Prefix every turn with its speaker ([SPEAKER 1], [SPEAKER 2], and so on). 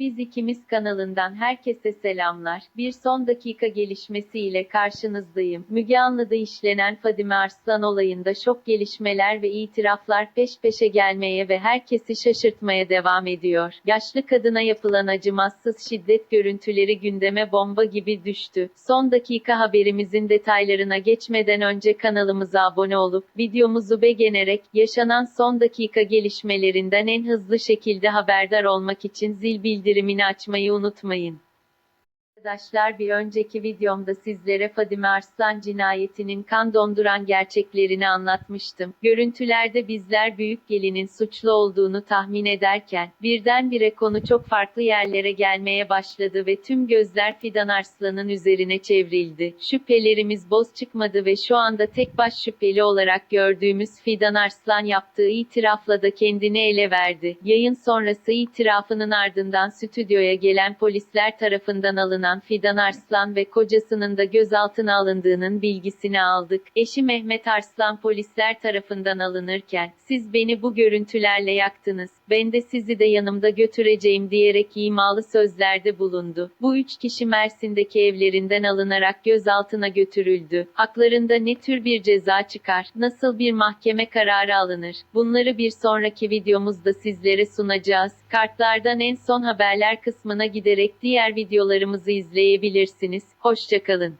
[SPEAKER 1] Biz ikimiz kanalından herkese selamlar. Bir son dakika gelişmesiyle karşınızdayım. Müge Anlı'da işlenen Fadime Arslan olayında şok gelişmeler ve itiraflar peş peşe gelmeye ve herkesi şaşırtmaya devam ediyor. Yaşlı kadına yapılan acımasız şiddet görüntüleri gündeme bomba gibi düştü. Son dakika haberimizin detaylarına geçmeden önce kanalımıza abone olup videomuzu beğenerek yaşanan son dakika gelişmelerinden en hızlı şekilde haberdar olmak için zil bildirimini açmayı unutmayın. Arkadaşlar bir önceki videomda sizlere Fadime Arslan cinayetinin kan donduran gerçeklerini anlatmıştım. Görüntülerde bizler büyük gelinin suçlu olduğunu tahmin ederken, birdenbire konu çok farklı yerlere gelmeye başladı ve tüm gözler Fidan Arslan'ın üzerine çevrildi. Şüphelerimiz boz çıkmadı ve şu anda tek baş şüpheli olarak gördüğümüz Fidan Arslan yaptığı itirafla da kendini ele verdi. Yayın sonrası itirafının ardından stüdyoya gelen polisler tarafından alınan Fidan Arslan ve kocasının da gözaltına alındığının bilgisini aldık. Eşi Mehmet Arslan polisler tarafından alınırken, siz beni bu görüntülerle yaktınız, ben de sizi de yanımda götüreceğim diyerek imalı sözlerde bulundu. Bu üç kişi Mersin'deki evlerinden alınarak gözaltına götürüldü. Haklarında ne tür bir ceza çıkar, nasıl bir mahkeme kararı alınır? Bunları bir sonraki videomuzda sizlere sunacağız. Kartlardan en son haberler kısmına giderek diğer videolarımızı izleyebilirsiniz. Hoşçakalın.